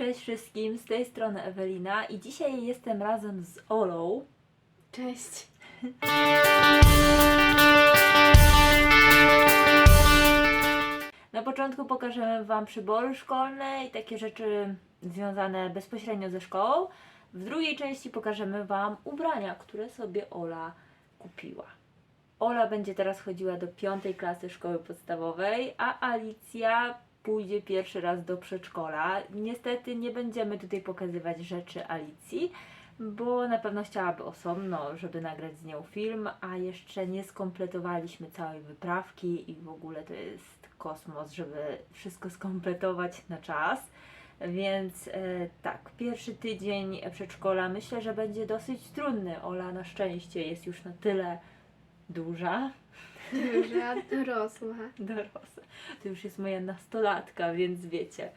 Cześć wszystkim, z tej strony Ewelina i dzisiaj jestem razem z Olą. Cześć. Na początku pokażemy Wam przybory szkolne i takie rzeczy związane bezpośrednio ze szkołą. W drugiej części pokażemy Wam ubrania, które sobie Ola kupiła. Ola będzie teraz chodziła do piątej klasy szkoły podstawowej, a Alicja pójdzie pierwszy raz do przedszkola. Niestety nie będziemy tutaj pokazywać rzeczy Alicji, bo na pewno chciałaby osobno, żeby nagrać z nią film, a jeszcze nie skompletowaliśmy całej wyprawki i w ogóle to jest kosmos, żeby wszystko skompletować na czas. Więc e, tak, pierwszy tydzień przedszkola myślę, że będzie dosyć trudny. Ola na szczęście jest już na tyle duża, Duża, dorosła. dorosła. To już jest moja nastolatka, więc wiecie.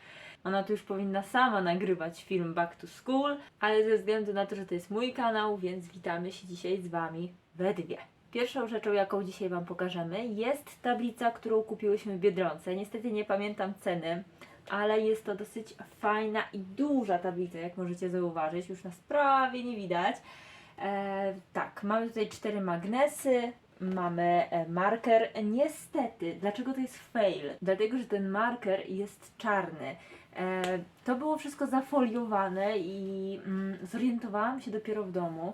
Ona tu już powinna sama nagrywać film Back to School, ale ze względu na to, że to jest mój kanał, więc witamy się dzisiaj z Wami we dwie. Pierwszą rzeczą, jaką dzisiaj Wam pokażemy, jest tablica, którą kupiłyśmy w Biedronce. Niestety nie pamiętam ceny, ale jest to dosyć fajna i duża tablica, jak możecie zauważyć. Już nas prawie nie widać. E, tak, mamy tutaj cztery magnesy, mamy e, marker. Niestety, dlaczego to jest fail? Dlatego, że ten marker jest czarny. E, to było wszystko zafoliowane i mm, zorientowałam się dopiero w domu.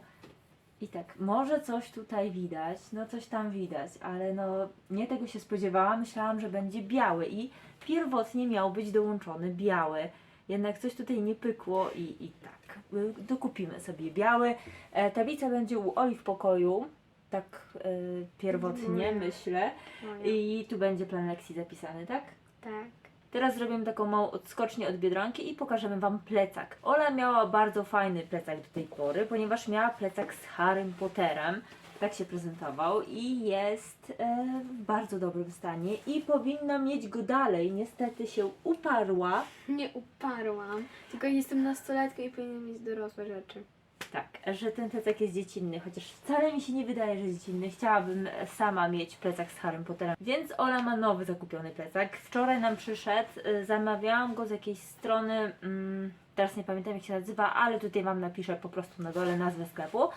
I tak, może coś tutaj widać, no coś tam widać, ale no nie tego się spodziewałam. Myślałam, że będzie biały i pierwotnie miał być dołączony biały. Jednak coś tutaj nie pykło i, i tak, dokupimy sobie biały. E, tablica będzie u Oli w pokoju, tak y, pierwotnie myślę. Moja. I tu będzie plan lekcji zapisany, tak? Tak. Teraz zrobimy taką małą odskocznię od Biedronki i pokażemy Wam plecak. Ola miała bardzo fajny plecak do tej pory, ponieważ miała plecak z Harrym Potterem. Tak się prezentował i jest e, w bardzo dobrym stanie i powinna mieć go dalej. Niestety się uparła. Nie uparłam, tylko jestem nastolatką i powinnam mieć dorosłe rzeczy. Tak, że ten plecak jest dziecinny, chociaż wcale mi się nie wydaje, że jest dziecinny. Chciałabym sama mieć plecak z Harrym Potterem. Więc Ola ma nowy zakupiony plecak. Wczoraj nam przyszedł, y, zamawiałam go z jakiejś strony, mm, teraz nie pamiętam jak się nazywa, ale tutaj Wam napiszę po prostu na dole nazwę sklepu.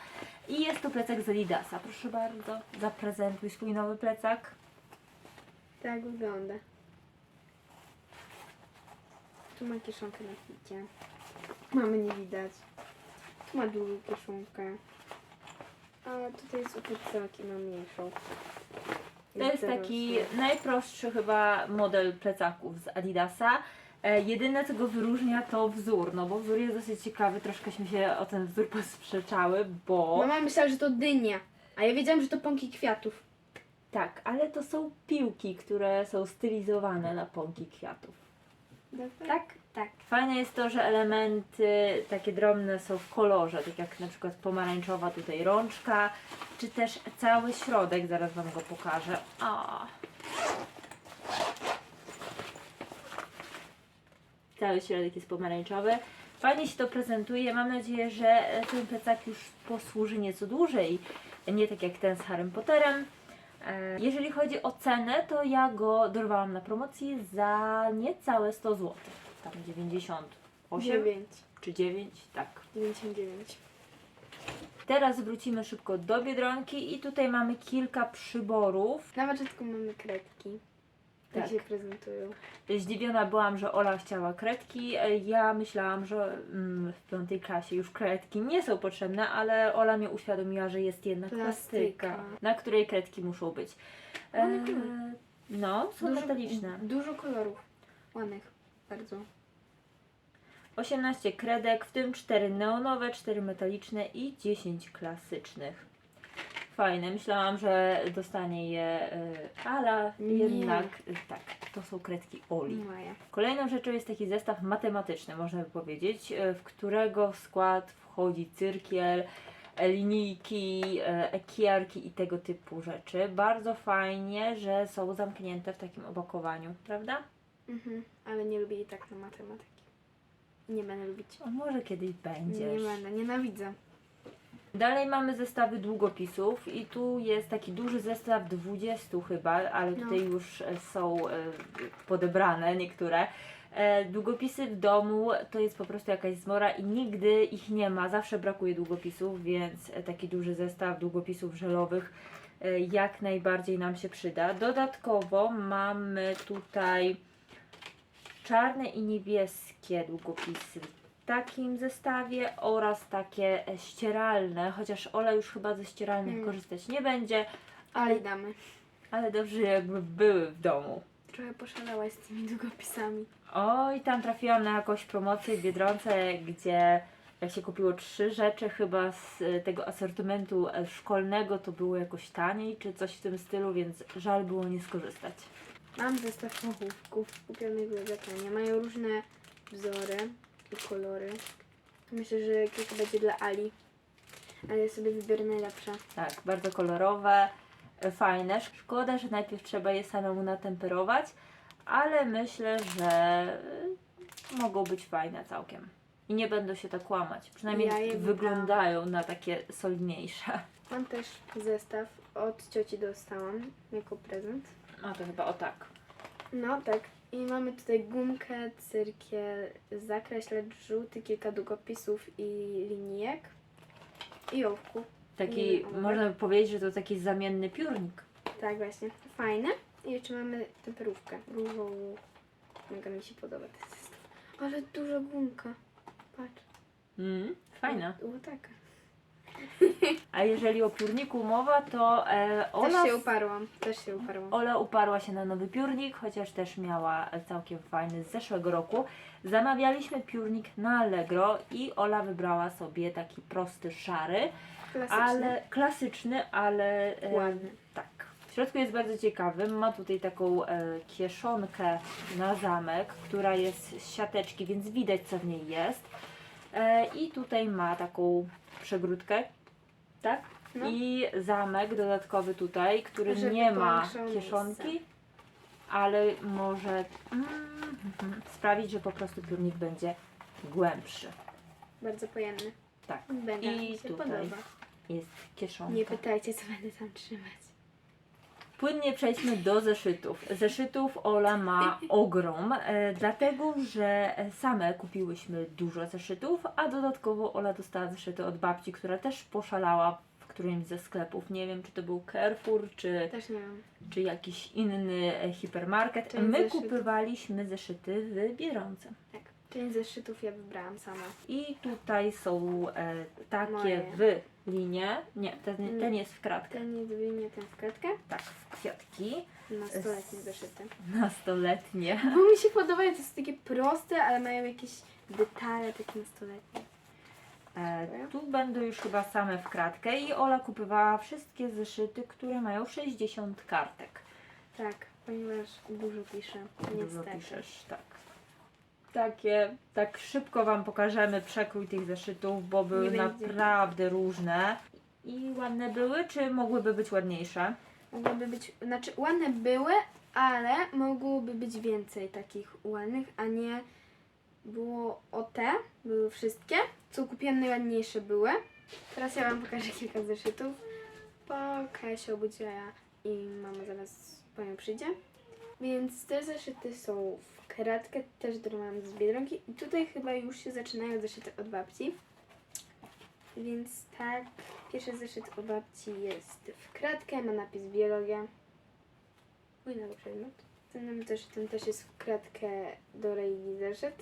I jest to plecak z Adidasa. Proszę bardzo, zaprezentuj swój nowy plecak. Tak wygląda. Tu ma kieszonkę na picie. Mamy nie widać. Tu ma długą kieszonkę. A tutaj jest uplecak i ma mniejszą. To jest taki najprostszy chyba model plecaków z Adidasa. E, jedyne co go wyróżnia to wzór, no bo wzór jest dosyć ciekawy, troszkęśmy się o ten wzór posprzeczały, bo... Mama myślała, że to dynia, a ja wiedziałam, że to pąki kwiatów. Tak, ale to są piłki, które są stylizowane na pąki kwiatów. Tak? Tak. Fajne jest to, że elementy takie drobne są w kolorze, tak jak na przykład pomarańczowa tutaj rączka, czy też cały środek, zaraz Wam go pokażę. O. Cały środek jest pomarańczowy. Fajnie się to prezentuje. Mam nadzieję, że ten plecak już posłuży nieco dłużej. Nie tak jak ten z Harrym Potterem. E, Jeżeli chodzi o cenę, to ja go dorwałam na promocji za niecałe 100 zł. Tam 98 9. czy 9, tak. 99. Teraz wrócimy szybko do Biedronki i tutaj mamy kilka przyborów. Na początku mamy kredki. Tak, Tak. się prezentują. Zdziwiona byłam, że Ola chciała kredki. Ja myślałam, że mm, w piątej klasie już kredki nie są potrzebne, ale Ola mnie uświadomiła, że jest jednak plastyka, Plastyka. na której kredki muszą być. One no, są metaliczne. Dużo kolorów. Ładnych. Bardzo. 18 kredek, w tym 4 neonowe, 4 metaliczne i 10 klasycznych. Fajne, myślałam, że dostanie je y, Ala, Nie. jednak y, tak, to są kredki Oli. Kolejną rzeczą jest taki zestaw matematyczny, można by powiedzieć, y, w którego w skład wchodzi cyrkiel, linijki, e, ekierki i tego typu rzeczy. Bardzo fajnie, że są zamknięte w takim opakowaniu, prawda? Mhm. Ale nie lubię jej tak na matematyki. Nie będę lubić. O, może kiedyś będziesz. Nie będę. Nienawidzę. Dalej mamy zestawy długopisów i tu jest taki duży zestaw 20 chyba, ale No. tutaj już e, są e, podebrane niektóre. E, długopisy w domu to jest po prostu jakaś zmora i nigdy ich nie ma. Zawsze brakuje długopisów, więc e, taki duży zestaw długopisów żelowych e, jak najbardziej nam się przyda. Dodatkowo mamy tutaj czarne i niebieskie długopisy w takim zestawie oraz takie e, ścieralne, chociaż Ola już chyba ze ścieralnych Mm. korzystać nie będzie, Ale damy. ale dobrze jakby były w domu. Trochę poszalałaś z tymi długopisami. Oj, tam trafiłam na jakąś promocję w Biedronce, gdzie jak się kupiło trzy rzeczy chyba z e, tego asortymentu e, szkolnego, to było jakoś taniej czy coś w tym stylu, więc żal było nie skorzystać. Mam zestaw kupionych w Legatanie. Mają różne wzory i kolory. Myślę, że kilka będzie dla Ali. Ale ja sobie wybiorę najlepsze. Tak, bardzo kolorowe, fajne. Szkoda, że najpierw trzeba je samemu natemperować, ale myślę, że mogą być fajne całkiem. I nie będą się tak łamać. Przynajmniej Ja je wyglądają na takie solidniejsze. Mam też zestaw od cioci dostałam jako prezent. No to chyba o tak. No tak. I mamy tutaj gumkę, cyrkiel, zakreślacz żółty, kilka długopisów i linijek. I ołówku. Taki, Nie, można by powiedzieć, że to taki zamienny piórnik. Tak właśnie. Fajne. I jeszcze mamy temperówkę różową. Mega mi się podoba ten zestaw. Ale duża gumka. Patrz. Mm, fajna. Było taka. A jeżeli o piórniku mowa, to e, Ola, Też się uparłam. Też się uparłam. Ola uparła się na nowy piórnik, chociaż też miała całkiem fajny z zeszłego roku. Zamawialiśmy piórnik na Allegro i Ola wybrała sobie taki prosty, szary, Klasyczny. ale klasyczny, ale e, Ładny. Tak. W środku jest bardzo ciekawy. Ma tutaj taką e, kieszonkę na zamek, która jest z siateczki, więc widać co w niej jest. E, I tutaj ma taką przegródkę, tak? No. I zamek dodatkowy tutaj, który Żeby nie ma kieszonki, miejsce. ale może mm, sprawić, że po prostu piórnik będzie głębszy. Bardzo pojemny. Tak. Mega I mi się tutaj podoba. Jest kieszonka. Nie pytajcie, co będę tam trzymać. Płynnie przejdźmy do zeszytów. Zeszytów Ola ma ogrom, e, dlatego że same kupiłyśmy dużo zeszytów, a dodatkowo Ola dostała zeszyty od babci, która też poszalała w którymś ze sklepów. Nie wiem, czy to był Carrefour, czy, Też nie czy jakiś inny e, hipermarket. My zeszytów. kupywaliśmy zeszyty w Biedronce. Tak. Część zeszytów ja wybrałam sama. I tutaj są e, takie Moje. w linie. Nie, ten, ten Nie. jest w kratkę. Ten nie wywinie ten w kratkę. Tak, w kwiatki. Nastoletnie zeszyty. Nastoletnie. Bo mi się podobają, to są takie proste, ale mają jakieś detale takie nastoletnie. E, tu będą już chyba same w kratkę i Ola kupowała wszystkie zeszyty, które mają 60 kartek. Tak, ponieważ dużo piszę. Dużo Niestety. piszesz, tak. Takie, tak szybko Wam pokażemy przekrój tych zeszytów, bo były Nie będzie. naprawdę różne. I ładne były, czy mogłyby być ładniejsze? Mogłyby być, znaczy ładne były, ale mogłoby być więcej takich ładnych, a nie było o te, były wszystkie, co kupiłam najładniejsze były. Teraz ja Wam pokażę kilka zeszytów, bo Kaja się obudziła i mama zaraz po nią przyjdzie. Więc te zeszyty są w kratkę, też dorwałam z Biedronki i tutaj chyba już się zaczynają zeszyty od babci. Więc tak, pierwszy zeszyt od babci jest w kratkę, ma napis biologia. Mój nowy przedmiot. Ten ten też jest w kratkę do religii zeszyt.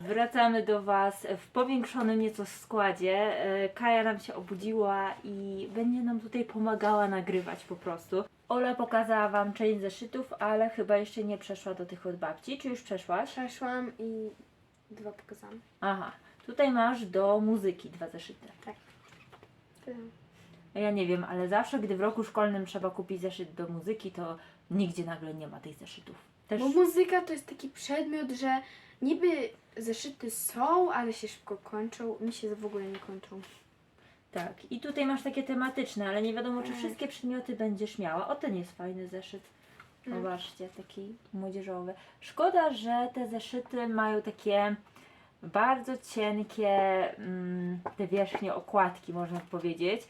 Wracamy do Was w powiększonym nieco składzie. E, Kaja nam się obudziła i będzie nam tutaj pomagała nagrywać po prostu. Ola pokazała Wam część zeszytów, ale chyba jeszcze nie przeszła do tych od babci. Czy już przeszłaś? Przeszłam i dwa pokazałam. Aha, tutaj masz do muzyki dwa zeszyty. Tyle. Ja nie wiem, ale zawsze gdy w roku szkolnym trzeba kupić zeszyt do muzyki, to nigdzie nagle nie ma tych zeszytów. Też Bo muzyka to jest taki przedmiot, że niby zeszyty są, ale się szybko kończą. Mi się w ogóle nie kończą. Tak. I tutaj masz takie tematyczne, ale nie wiadomo, czy Tak. wszystkie przedmioty będziesz miała. O, ten jest fajny zeszyt. No. Zobaczcie, taki młodzieżowy. Szkoda, że te zeszyty mają takie bardzo cienkie, mm, te wierzchnie okładki, można powiedzieć.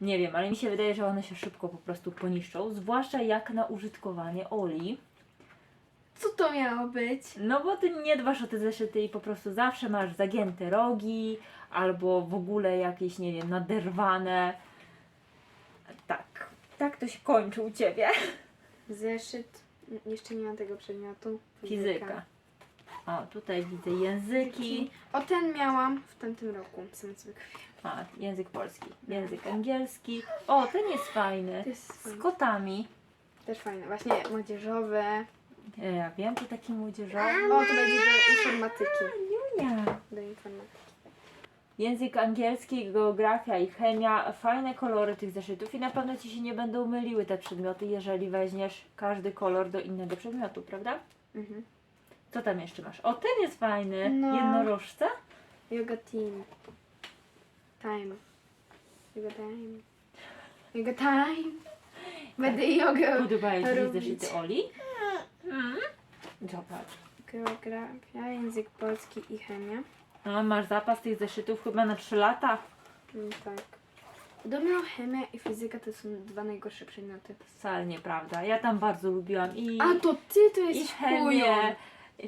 Nie wiem, ale mi się wydaje, że one się szybko po prostu poniszczą, zwłaszcza jak na użytkowanie Oli. Co to miało być? No bo ty nie dbasz o te zeszyty i po prostu zawsze masz zagięte rogi albo w ogóle jakieś, nie wiem, naderwane. Tak, tak to się kończy u ciebie. Zeszyt. N- Jeszcze nie mam tego przedmiotu. Fizyka. O, tutaj widzę języki. O ten miałam w tamtym roku. Sam sobie. A, język polski, język angielski. O, ten jest fajny. To jest Z kotami. też fajne. Właśnie młodzieżowe. E, Ja wiem, to taki młodzieżowy. O, to będzie do informatyki. Nie. Do informatyki. Język angielski, geografia i chemia. Fajne kolory tych zeszytów i na pewno Ci się nie będą myliły te przedmioty, jeżeli weźmiesz każdy kolor do innego przedmiotu, prawda? Mhm. Co tam jeszcze masz? O, ten jest fajny. No. Jednorożce. Yoga team. Time. Yoga time. Yoga time. Będę jogę Podobają Ci się robić. zeszyty Oli? Mm. Zobacz. Geografia, język polski i chemia. No, masz zapas tych zeszytów chyba na 3 lata. Mm, tak. Podobno chemia i fizyka to są dwa najgorsze przedmioty. Wcale nieprawda. Ja tam bardzo lubiłam i, A to ty to i jesteś chemię. kujon.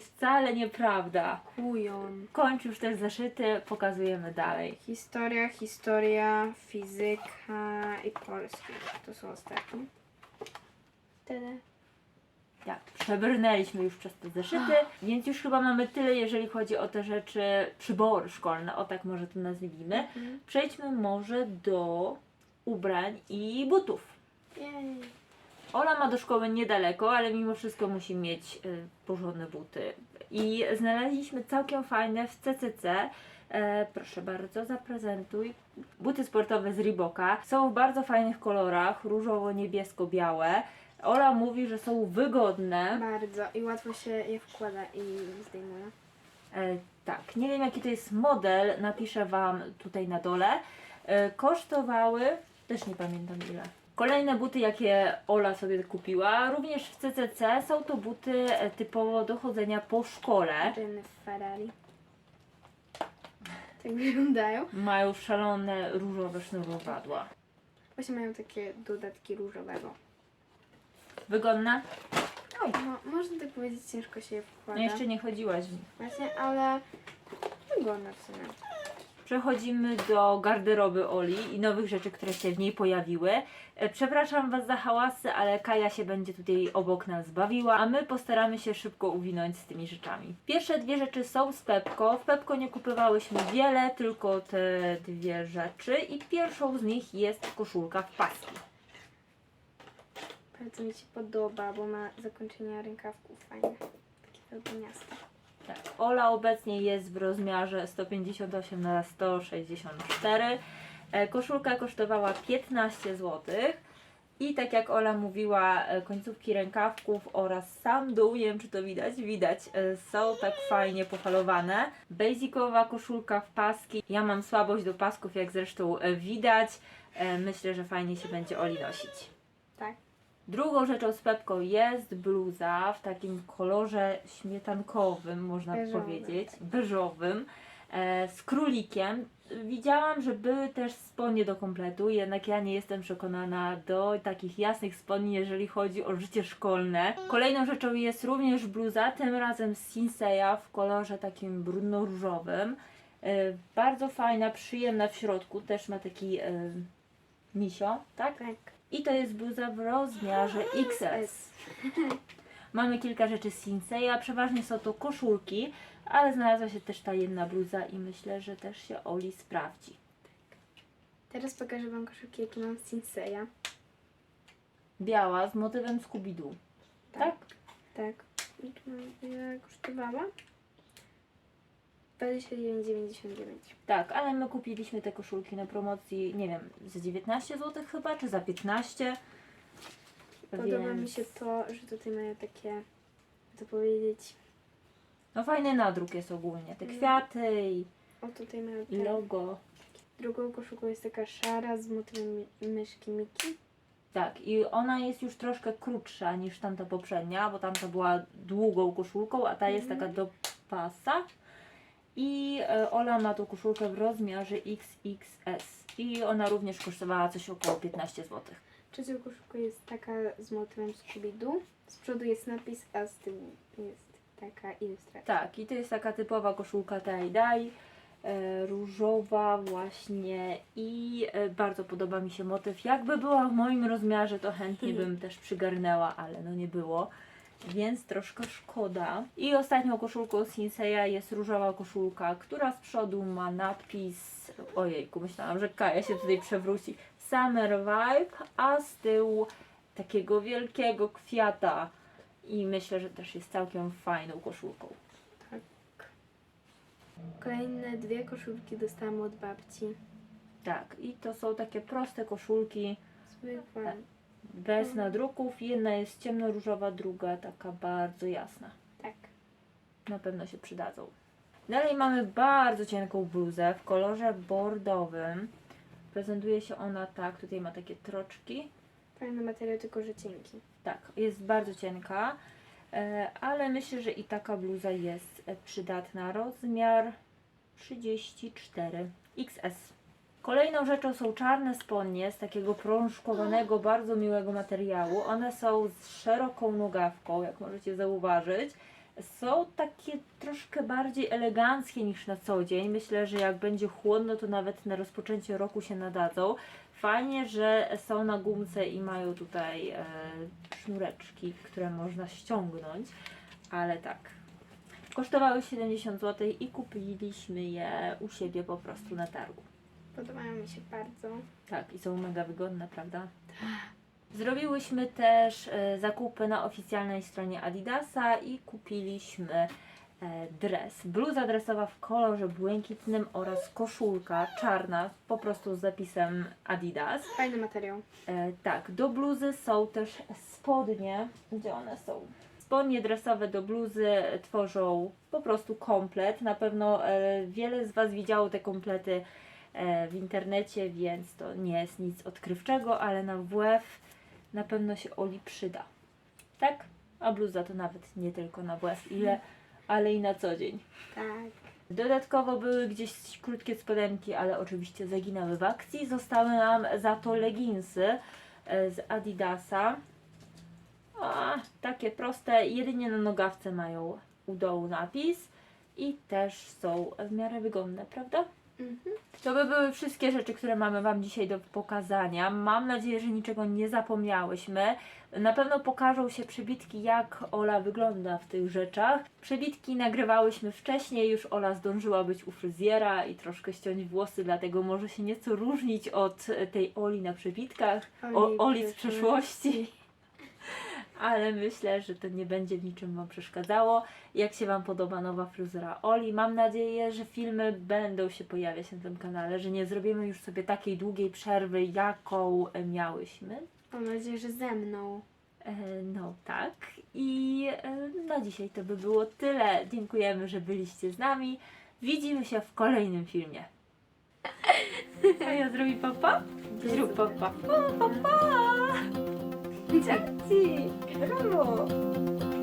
Wcale nieprawda. Kujon. Kończ już te zeszyty, pokazujemy dalej. Historia, historia, fizyka i polski. To są ostatnie. Tyle. Tak, przebrnęliśmy już przez te zeszyty, więc już chyba mamy tyle, jeżeli chodzi o te rzeczy, przybory szkolne, o tak może to nazwijmy. Mhm. Przejdźmy może do ubrań i butów. Jej. Ola ma do szkoły niedaleko, ale mimo wszystko musi mieć y, porządne buty. I znaleźliśmy całkiem fajne w CCC. E, proszę bardzo, zaprezentuj. Buty sportowe z Reeboka. Są w bardzo fajnych kolorach, różowo-niebiesko-białe. Ola mówi, że są wygodne. Bardzo. I łatwo się je wkłada i zdejmuje. E, tak, nie wiem jaki to jest model, napiszę Wam tutaj na dole. E, kosztowały, też nie pamiętam ile. Kolejne buty, jakie Ola sobie kupiła, również w CCC, są to buty e, typowo do chodzenia po szkole. Jedyny w Ferrari. Tak wyglądają. Mają szalone różowe sznurowadła. Właśnie mają takie dodatki różowego. Wygodne? Oj, No, można tak powiedzieć, ciężko się je wkłada. no jeszcze nie chodziłaś w nich. Właśnie, ale wygodne w sumie. Przechodzimy do garderoby Oli i nowych rzeczy, które się w niej pojawiły. E, Przepraszam Was za hałasy, ale Kaja się będzie tutaj obok nas bawiła, a my postaramy się szybko uwinąć z tymi rzeczami. Pierwsze dwie rzeczy są z Pepko. W Pepko nie kupowałyśmy wiele, tylko te dwie rzeczy i pierwszą z nich jest koszulka w paski. Bardzo mi się podoba, bo ma zakończenia rękawków fajne. Takie pełniaste. Tak, Ola obecnie jest w rozmiarze 158 na 164. E, Koszulka kosztowała 15 zł. I tak jak Ola mówiła, e, końcówki rękawków oraz sam dół, nie wiem czy to widać, widać, e, są tak fajnie pofalowane. Basicowa koszulka w paski. Ja mam słabość do pasków, jak zresztą widać. Myślę, że fajnie się będzie Oli nosić. Drugą rzeczą z Pepką jest bluza w takim kolorze śmietankowym, można powiedzieć, beżowym, e, z królikiem. Widziałam, że były też spodnie do kompletu, jednak ja nie jestem przekonana do takich jasnych spodni, jeżeli chodzi o życie szkolne. Kolejną rzeczą jest również bluza, tym razem z Sinseya w kolorze takim brudno-różowym. E, bardzo fajna, przyjemna w środku, też ma taki e, misio, tak? Tak. I to jest bluza w rozmiarze XS. Mamy kilka rzeczy z Sinseya, przeważnie są to koszulki, ale znalazła się też ta jedna bluza i myślę, że też się Oli sprawdzi. Teraz pokażę Wam koszulki, jakie mam z Sinseya. Biała z motywem Scooby-Doo. Tak? Tak. Mam, ile kosztowała? 29,99. Tak, ale my kupiliśmy te koszulki na promocji, nie wiem, za 19 zł chyba, czy za 15. Podoba Więc- mi się to, że tutaj mają takie, co powiedzieć, No fajny nadruk jest ogólnie, te No. kwiaty i, o tutaj mają i logo. Drugą koszulką jest taka szara z motywem mi- myszki Miki. Tak, i ona jest już troszkę krótsza niż tamta poprzednia, bo tamta była długą koszulką, a ta jest Mhm. taka do pasa. I e, Ola ma tą koszulkę w rozmiarze XXS. I ona również kosztowała coś około 15 zł. Trzecia koszulka jest taka z motywem Scooby-Doo. Z przodu jest napis, a z tyłu jest taka ilustracja. Tak, i to jest taka typowa koszulka tie-dye, e, różowa właśnie i e, bardzo podoba mi się motyw. Jakby była w moim rozmiarze, to chętnie Mhm. bym też przygarnęła, ale no nie było. Więc troszkę szkoda. I ostatnią koszulką Sinseya jest różowa koszulka, która z przodu ma napis. Ojejku, myślałam, że Kaja się tutaj przewróci. Summer Vibe, a z tyłu takiego wielkiego kwiata. I myślę, że też jest całkiem fajną koszulką. Kolejne dwie koszulki dostałam od babci. Tak, i to są takie proste koszulki, Zwykłe. Bez Mhm. nadruków. Jedna jest ciemnoróżowa, druga taka bardzo jasna. Tak. Na pewno się przydadzą. Dalej mamy bardzo cienką bluzę w kolorze bordowym. Prezentuje się ona tak, tutaj ma takie troczki. Fajny materiał, tylko że cienki. Tak, jest bardzo cienka, e, ale myślę, że i taka bluza jest przydatna. Rozmiar 34 XS. Kolejną rzeczą są czarne spodnie z takiego prążkowanego, bardzo miłego materiału. One są z szeroką nogawką, jak możecie zauważyć. Są takie troszkę bardziej eleganckie niż na co dzień. Myślę, że jak będzie chłodno, to nawet na rozpoczęcie roku się nadadzą. Fajnie, że są na gumce i mają tutaj e, sznureczki, które można ściągnąć, ale tak. Kosztowały 70 zł i kupiliśmy je u siebie po prostu na targu. Podobają mi się bardzo. Tak, i są mega wygodne, prawda? Zrobiłyśmy też e, zakupy na oficjalnej stronie Adidasa i kupiliśmy e, dres. Bluza dresowa w kolorze błękitnym oraz koszulka czarna, po prostu z zapisem Adidas. Fajny materiał. E, tak, do bluzy są też spodnie. Gdzie one są? Spodnie dresowe do bluzy tworzą po prostu komplet. Na pewno e, wiele z Was widziało te komplety w internecie, więc to nie jest nic odkrywczego, ale na WF na pewno się Oli przyda. Tak? A bluza to nawet nie tylko na WF, ile, ale i na co dzień. Tak. Dodatkowo były gdzieś krótkie spodenki, ale oczywiście zaginęły w akcji. Zostały nam za to leginsy e, z Adidasa. A, takie proste, jedynie na nogawce mają u dołu napis i też są w miarę wygodne, prawda? Mhm. To by były wszystkie rzeczy, które mamy Wam dzisiaj do pokazania. Mam nadzieję, że niczego nie zapomniałyśmy. Na pewno pokażą się przebitki, jak Ola wygląda w tych rzeczach. Przebitki nagrywałyśmy wcześniej, już Ola zdążyła być u fryzjera i troszkę ściąć włosy, dlatego może się nieco różnić od tej Oli na przebitkach, o, Oli z przeszłości. Ale myślę, że to nie będzie w niczym Wam przeszkadzało. Jak się Wam podoba nowa fryzura Oli? Mam nadzieję, że filmy będą się pojawiać na tym kanale, że nie zrobimy już sobie takiej długiej przerwy, jaką miałyśmy. Mam nadzieję, że ze mną. E, No tak. I e, na dzisiaj to by było tyle. Dziękujemy, że byliście z nami. Widzimy się w kolejnym filmie. A ja zrobi papa? Zrób papa. Pa, pa, pa. 작지? 그럼 뭐.